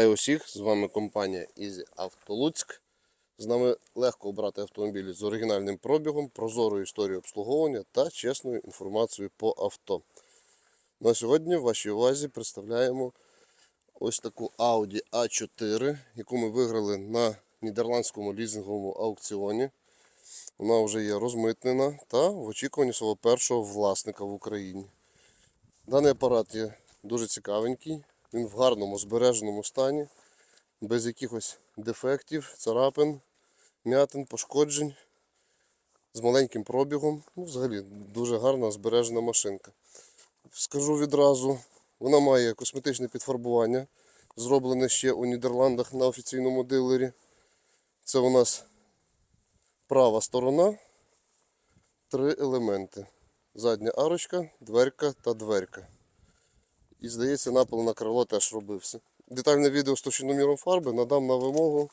Вітаю усіх! З вами компанія Easy Auto. З нами легко обрати автомобілі з оригінальним пробігом, прозорою історією обслуговування та чесною інформацією по авто. На сьогодні в вашій увазі представляємо ось таку Audi A4, яку ми виграли на нідерландському лізинговому аукціоні. Вона вже є розмитнена та в очікуванні свого першого власника в Україні. Даний апарат є дуже цікавенький, він в гарному збереженому стані, без якихось дефектів, царапин, м'ятин, пошкоджень, з маленьким пробігом. Ну, взагалі дуже гарна збережена машинка. Скажу відразу, вона має косметичне підфарбування, зроблене ще у Нідерландах на офіційному дилері. Це у нас права сторона, три елементи. Задня арочка, дверка та дверка. І здається, напил на крило теж робився. Детальне відео з товщиноміром фарби надам на вимогу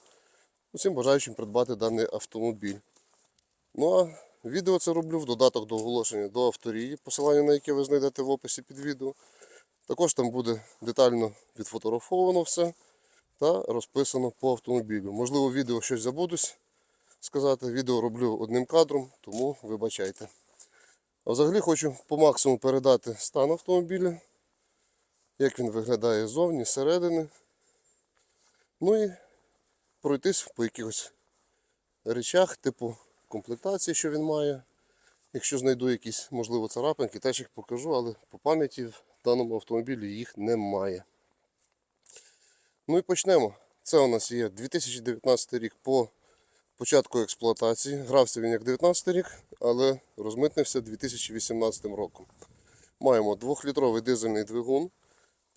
усім бажаючим придбати даний автомобіль. Ну а відео це роблю в додаток до оголошення до авторії, посилання на яке ви знайдете в описі під відео. Також там буде детально відфотографовано все та розписано по автомобілю. Можливо, відео щось забудусь сказати. Відео роблю одним кадром, тому вибачайте. А взагалі хочу по максимуму передати стан автомобіля, як він виглядає ззовні, зсередини. Ну і пройтись по якихось речах, типу комплектації, що він має. Якщо знайду якісь, можливо, царапинки, теж їх покажу, але по пам'яті в даному автомобілі їх немає. Ну і почнемо. Це у нас є 2019 рік по початку експлуатації. Грався він як 19 рік, але розмитнився 2018 роком. Маємо 2-літровий дизельний двигун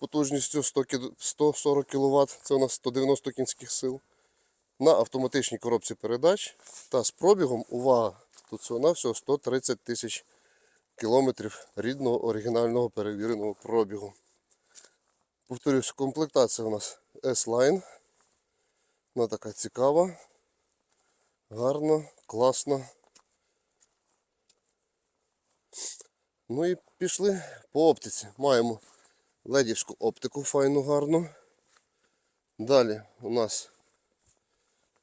потужністю 100 140 кВт, це у нас 190 кінських сил. На автоматичній коробці передач та з пробігом, увага, тут всього на всього 130 тисяч кілометрів рідного оригінального перевіреного пробігу. Повторюсь, комплектація у нас S-Line. Вона така цікава, гарна, класна. Ну і пішли по оптиці. Маємо ледівську оптику файну гарну. Далі у нас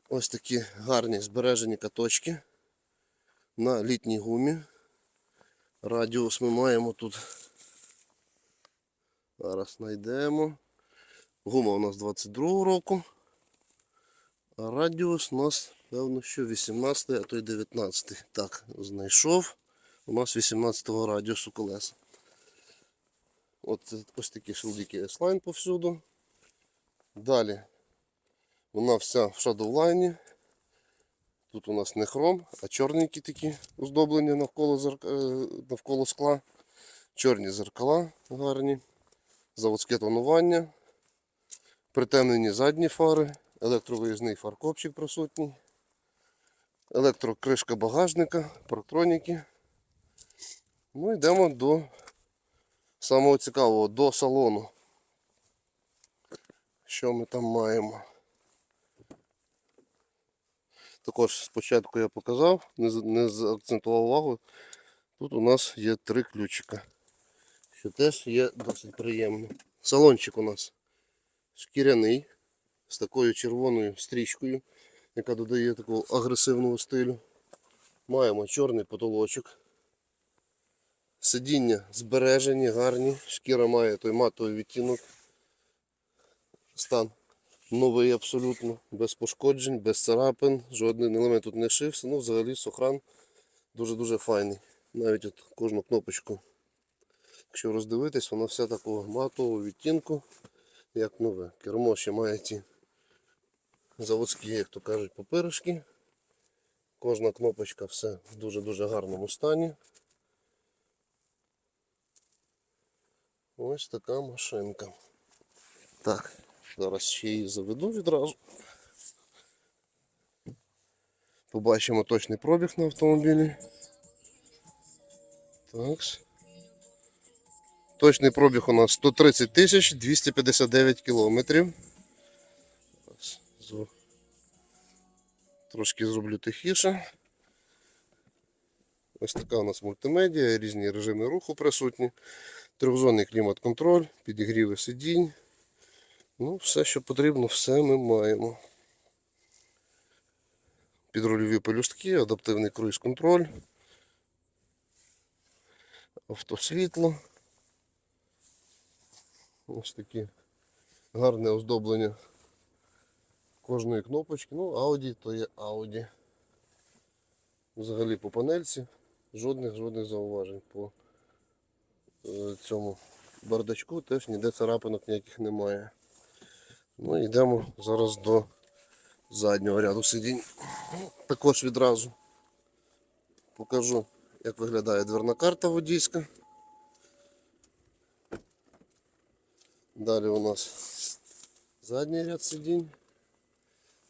ось такі гарні збережені каточки на літній гумі. Радіус ми маємо тут. Зараз знайдемо. Гума у нас 22 року. А радіус у нас, певно, що 18, а то й 19. Так, знайшов. У нас 18 радіусу колеса. От ось такі шилдики S-Line повсюду. Далі вона вся в шадовлайні. Тут у нас не хром, а чорненькі такі оздоблення навколо, е, навколо скла. Чорні зеркала гарні, заводське тонування, притемнені задні фари, електровиїзний фаркопчик присутній, електрокришка багажника, парктроніки. Ну йдемо до самого цікавого, до салону. Що ми там маємо? Також спочатку я показав, не, не заакцентував увагу. Тут у нас є три ключика, що теж є досить приємно. Салончик у нас шкіряний з такою червоною стрічкою, яка додає такого агресивного стилю. Маємо чорний потолочок. Сидіння збережені, гарні. Шкіра має той матовий відтінок. Стан новий абсолютно, без пошкоджень, без царапин, жоден елемент тут не шився. Ну, взагалі сохран дуже-дуже файний. Навіть от кожну кнопочку, якщо роздивитись, вона вся такого матового відтінку, як нове. Кермо ще має ті заводські, як то кажуть, папиришки. Кожна кнопочка все в дуже-дуже гарному стані. Ось така машинка. Так, зараз ще її заведу відразу. Побачимо точний пробіг на автомобілі. Так. Точний пробіг у нас 130 тисяч 259 кілометрів. Трошки зроблю тихіше. Ось така у нас мультимедіа, різні режими руху присутні. Трьохзонний клімат-контроль, підігріви сидінь, Ну, все, що потрібно, все ми маємо. Підрульові пелюстки, адаптивний круїз-контроль, автосвітло. Ось такі гарне оздоблення кожної кнопочки. Ну, Audi то є Audi. Взагалі по панельці жодних жодних зауважень по е, цьому бардачку теж ніде царапинок ніяких немає. Ну йдемо зараз до заднього ряду сидінь. Також відразу покажу, як виглядає дверна карта водійська. Далі у нас задній ряд сидінь,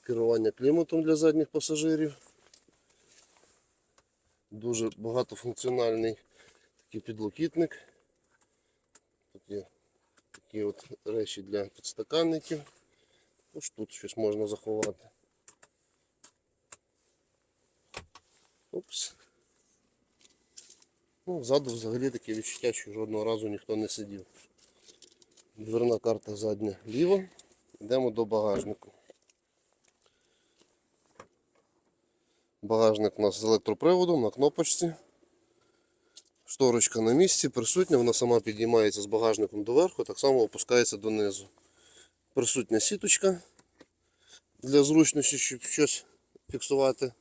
керування кліматом для задніх пасажирів. Дуже багатофункціональний такий підлокітник. Тут є такі от речі для підстаканників. Ось тут щось можна заховати. Опс. Ну, ззаду взагалі таке відчуття, що жодного разу ніхто не сидів. Дверна карта задня ліва. Йдемо до багажнику. Багажник у нас з електроприводом на кнопочці. Шторочка на місці, присутня, вона сама підіймається з багажником доверху, так само опускається донизу. Присутня сіточка для зручності, щоб щось фіксувати,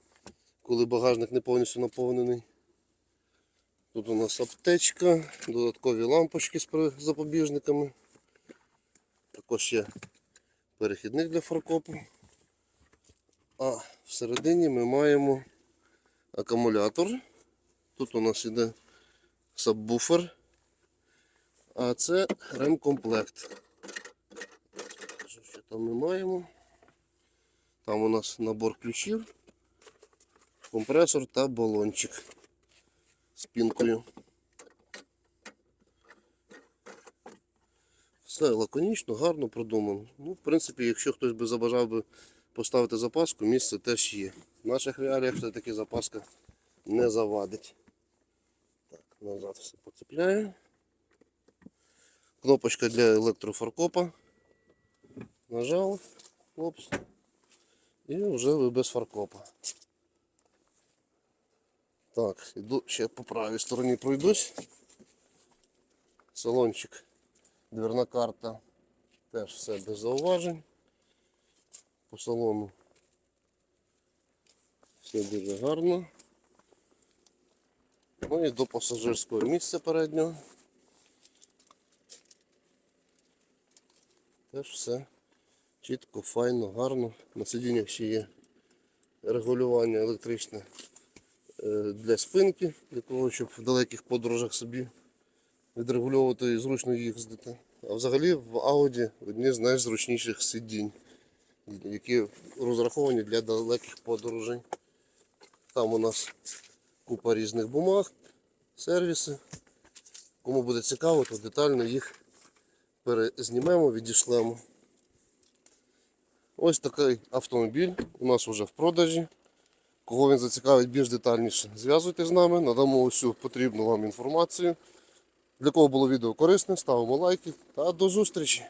коли багажник не повністю наповнений. Тут у нас аптечка, додаткові лампочки з запобіжниками. Також є перехідник для фаркопу. А всередині ми маємо акумулятор. Тут у нас іде сабвуфер, а це ремкомплект. Що там ми маємо? Там у нас набор ключів, компресор та балончик з пінкою. Все лаконічно, гарно продумано. Ну, в принципі, якщо хтось би забажав би поставити запаску, місце теж є. В наших реаліях все-таки запаска не завадить. Так, назад все поцепляю. Кнопочка для електрофаркопа. Нажав, опс. І вже ви без фаркопа. Так, іду ще по правій стороні пройдусь. Салончик, дверна карта. Теж все без зауважень. По салону все дуже гарно. Ну і до пасажирського місця переднього. Теж все чітко, файно, гарно. На сидіннях ще є регулювання електричне е, для спинки, для того, щоб в далеких подорожах собі відрегульовувати і зручно їздити. А взагалі в Audi одні з найзручніших сидінь, які розраховані для далеких подорожей. Там у нас купа різних бумаг, сервіси. Кому буде цікаво, то детально їх перезнімемо, відійшлемо. Ось такий автомобіль у нас вже в продажі. Кого він зацікавить більш детальніше, зв'язуйтесь з нами, надамо усю потрібну вам інформацію. Для кого було відео корисне, ставимо лайки та до зустрічі!